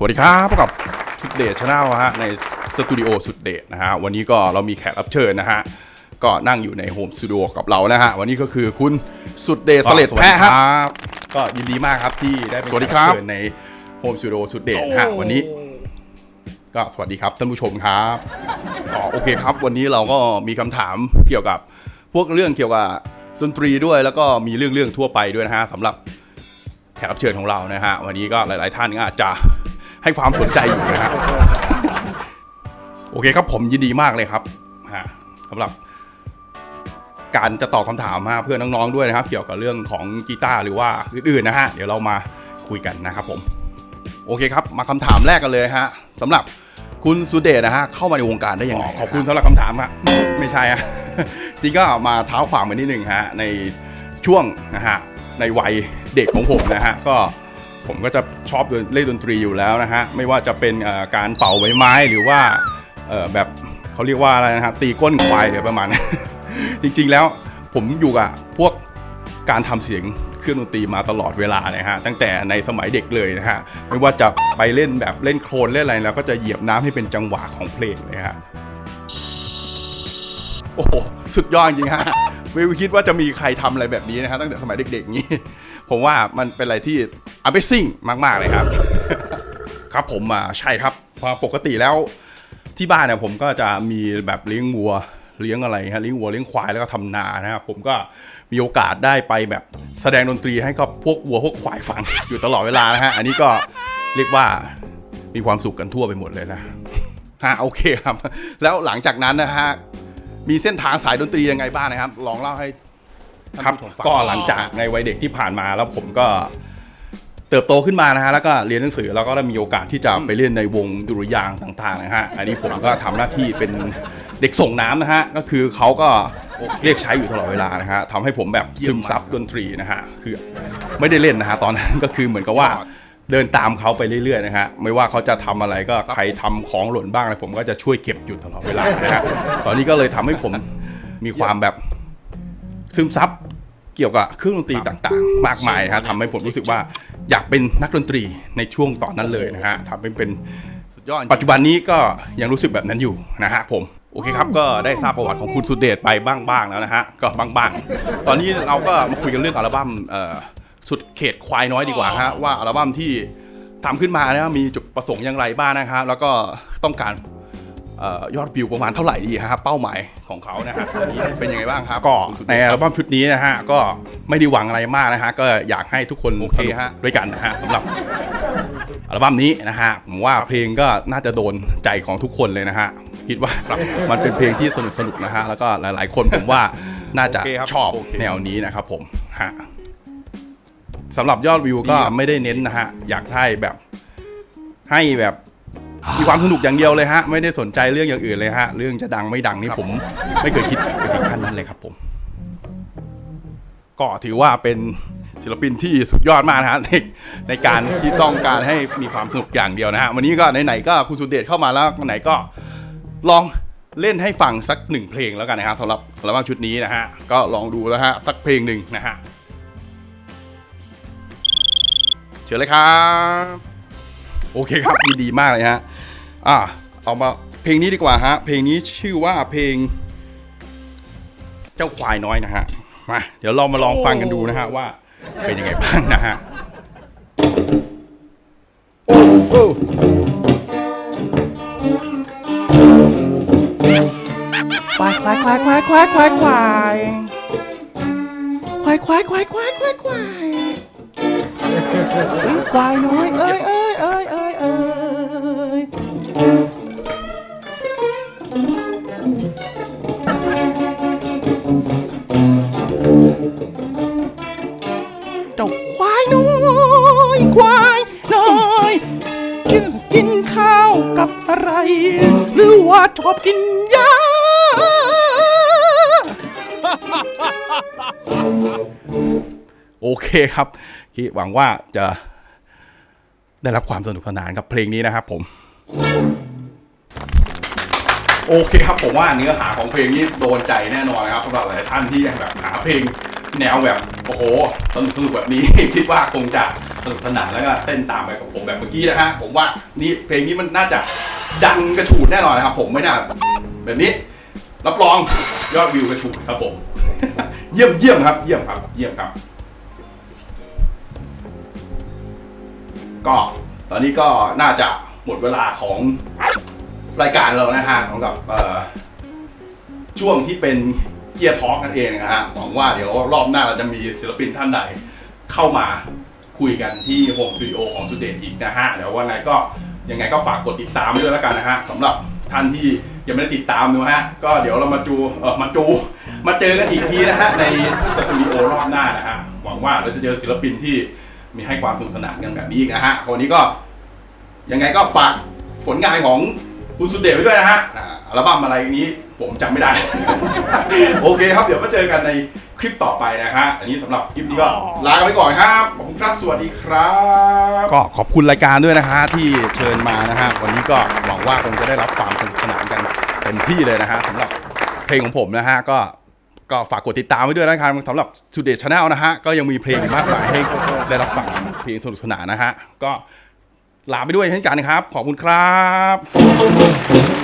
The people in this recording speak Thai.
สวัสดีครับพบกับสุดเดชชาแนลฮะในสตูดิโอสุดเดชนะฮะวันนี้ก็เรามีแขกรับเชิญนะฮะก็นั่งอยู่ในโฮมสตูดิโอกับเรานะฮะวันนี้ก็คือคุณสุดเดชเสลดแพะครับก็ยินดีมากครับที่ได้เป็นสวัสดีแขกครัรับบเชิญในโฮมสตูดิโอสุดเดชนะฮะวันนี้ ก็สวัสดีครับท่านผู้ชมครับก็โอเคครับ วันนี้เราก็มีคำถามเกี่ยวกับพวกเรื่องเกี่ยวกับดนตรีด้วยแล้วก็มีเรื่องเรื่องทั่วไปด้วยนะฮะสำหรับแขกรับเชิญของเรานะฮะวันนี้ก็หลาย ๆ ท่านก็อาจจะ ให้ความสนใจอยู่นะฮะโอเคครับผมยินดีมากเลยครับฮะสำหรับ การจะตอบคำถามฮะเพื่อนน้องๆด้วยนะครับ เกี่ยวกับเรื่องของกีตาร์หรือว่าอื่นๆนะฮะเดี๋ยวเรามาคุยกันนะครับผม โอเคครับ มาคำถามแรกกันเลยฮะสำหรับคุณสุเดชนะฮะเข้ามาในวงการได้ยังไงขอบคุณสำหรับคำถามฮะไม่ใช่ฮะจริงก็มาเท้าความมานิดหนึ่งฮะในช่วงนะฮะในวัยเด็กของผมนะฮะก็ ผมก็จะชอบเล่นดนตรีอยู่แล้วนะฮะไม่ว่าจะเป็นการเป่าใบไม้หรือว่าแบบเขาเรียกว่าอะไรนะฮะตีก้นควายหรือประมาณนั้นจริงๆแล้วผมอยู่กับพวกการทำเสียงเครื่องดนตรีมาตลอดเวลานะฮะตั้งแต่ในสมัยเด็กเลยนะฮะไม่ว่าจะไปเล่นแบบเล่นโครนเล่นอะไรแล้วก็จะเหยียบน้ำให้เป็นจังหวะของเพลงเลยฮะโอ้โหสุดยอดจริงฮะไม่คิดว่าจะมีใครทำอะไรแบบนี้นะฮะตั้งแต่สมัยเด็กๆนี้ ผมว่ามันเป็นอะไรที่ Amazing มาก ๆ เลยครับ ครับผมอ่าใช่ครับพราะปกติแล้วที่บ้านเนี่ยผมก็จะมีแบบเลี้ยงวัวเลี้ยงอะไรฮะเลี้ยงวัวเลี้ยงควายแล้วก็ทำนานะครับผมก็มีโอกาสได้ไปแบบแสดงดนตรีให้กับพวกวัวพวกควายฟังอยู่ตลอดเวลานะฮะอันนี้ก็เรียกว่ามีความสุขกันทั่วไปหมดเลยนะฮะโอเคครับ แล้วหลังจากนั้นนะฮะมีเส้นทางสายดนตรียังไงบ้างนะครับ ลองเล่าให้ท่านผู้ชมฟังก็หลังจากในวัยเด็กที่ผ่านมาแล้วผมก็ เติบโตขึ้นมานะฮะแล้วก็เรียนหนังสือแล้วก็ได้มีโอกาสที่จะไปเล่นในวงดุริยางค์ต่างๆนะฮะอันนี้ผมก็ทำหน้าที่เป็นเด็กส่งน้ำนะฮะก็คือเขาก็เรียกใช้อยู่ตลอดเวลานะฮะทำให้ผมแบบซึมซับดนตรีนะฮะคือไม่ได้เล่นนะฮะตอนนั้นก็คือเหมือนกับว่าเดินตามเขาไปเรื่อยๆนะฮะไม่ว่าเขาจะทำอะไรก็ใครทำของหล่นบ้างอะไรผมก็จะช่วยเก็บอยู่ตลอดเวลานะฮะตอนนี้ก็เลยทำให้ผมมีความแบบ ซึมซับเกี่ยวกับเครื่องดนตรีต่างๆ มากมายนะฮะทำให้ผมรู้สึกว่า อยากเป็นนักดนตรีในช่วงตอนนั้นเลยนะฮะทำเป็นเป็นสุดยอดปัจจุบันนี้ก็ยังรู้สึกแบบนั้นอยู่นะฮะผมโอเคครับก็ได้ทราบประวัติของคุณสุดเดชไปบ้างๆแล้วนะฮะก็บ้างๆ ตอนนี้เราก็มาคุยกันเรื่องอัลบั้มเอ่อสุดเขตควายน้อยดีกว่าฮะว่าอัลบั้มที่ทำขึ้นมานะมีจุดประสงค์อย่างไรบ้างนะครับ แล้วก็ต้องการเอ่อ ยอดวิวประมาณเท่าไหร่ดีฮะเป้าหมายของเขานะฮะตอนนี้เป็นยังไงบ้างครับก็ในอัลบั้มชุดนี้นะฮะก็ไม่ได้หวังอะไรมากนะฮะก็อยากให้ทุกคนโอเคฮะด้วยกันนะฮะสำหรับอัลบั้มนี้นะฮะผมว่าเพลงก็น่าจะโดนใจของทุกคนเลยนะฮะคิดว่ามันเป็นเพลงที่สนุกสนุกๆนะฮะแล้วก็หลาย ๆ คนผมว่าน่าจะชอบแนวนี้นะครับผมฮะสำหรับยอดวิวก็ไม่ได้เน้นนะฮะอยากให้แบบให้แบบ มีความสนุกอย่างเดียวเลยฮะ ไม่ได้สนใจเรื่องอย่างอื่นเลยฮะ เรื่องจะดังไม่ดังนี่ผม ไม่เคยคิดไปถึงขั้นนั้นเลยครับผม ก็ถือว่าเป็นศิลปินที่สุดยอดมากนะฮะในในการที่ต้องการให้มีความสนุกอย่างเดียวนะฮะวันนี้ก็ไหนๆก็คุณสุเดชเข้ามาแล้วไหนก็ลองเล่นให้ฟังสักหนึ่งเพลงแล้วกันนะครับสำหรับอัลบั้มชุดนี้นะฮะก็ลองดูแล้วฮะสักเพลงหนึ่งนะฮะเชิญเลยครับ โอเคครับยินดีมากเลยฮะอะเอามาเพลงนี้ดีกว่าฮะ เพลงนี้ชื่อว่าเพลง เจ้าควายน้อยนะฮะมาเดี๋ยวเรามาลองฟังกันดูนะฮะว่า เป็นยังไงบ้างนะฮะโอ้โอ้ควายควายควายควายควายควายควายควายควายควายควายควายควายเอ้ยควายน้อยเอ้ยเอ้ย อะไร หรือว่าชอบกินหญ้าโอเคครับคิดหวังว่าจะได้รับความสนุกสนานกับเพลงนี้นะครับผม โอเคครับผมว่าเนื้อหาของเพลงนี้โดนใจแน่นอนนะครับสำหรับหลายท่านที่ยังแบบหาเพลงแนวแบบโอ้โหสนุกสนุกแบบนี้ คิดว่าคงจะสนุกสนานแล้วก็เต้นตามไปกับผมแบบเมื่อกี้นะฮะผมว่านี่เพลงนี้มันน่าจะ ดังกระฉูดแน่นอนนะครับ ผมไม่น่าแบบนี้ รับรองยอดวิวกระฉูดครับผม เยี่ยมเยี่ยมครับ เยี่ยมครับ เยี่ยมครับ ก็ตอนนี้ก็น่าจะหมดเวลาของรายการเรานะฮะของกับช่วงที่เป็นเกียร์ทอล์กนั่นเองนะฮะหวังว่าเดี๋ยวรอบหน้าเราจะมีศิลปินท่านใดเข้ามาคุยกันที่โฮมสตูดิโอของสุดเดชอีกนะฮะเดี๋ยววันไหนก็ ยังไงก็ฝากกดติดตามด้วยแล้วกันนะฮะสำหรับท่านที่ยังไม่ได้ติดตามนะฮะก็เดี๋ยวเรามาจูเออมาจู มาเจอกันอีกทีนะฮะในสตูดิโอรอบหน้านะฮะหวังว่าเราจะเจอศิลปินที่มีให้ความสนุกสนานกันแบบนี้อีกนะฮะคนนี้ก็ยังไงก็ฝากผลงานของ คุณสุดเดชไว้ด้วยนะฮะอ่าอัลบั้มอะไรนี้ผมจำไม่ได้ โอเคครับ เดี๋ยวมาเจอกันในคลิปต่อไปนะฮะ อันนี้สำหรับคลิปนี้ก็ลากันไปก่อนครับ ขอบคุณครับ สวัสดีครับ ก็ขอบคุณรายการด้วยนะฮะที่เชิญมานะฮะ วันนี้ก็หวังว่าคงจะได้รับความสนุกสนานกันเต็มที่เลยนะฮะสำหรับเพลงของผมนะฮะก็ก็ฝากกดติดตามไว้ด้วยนะครับสำหรับ Today Channel นะฮะก็ยังมีเพลงอีกมากมายให้ได้รับฟังเพลงสนุกสนานนะฮะก็ ลาไปด้วยเช่นกันนะครับ ขอบคุณครับ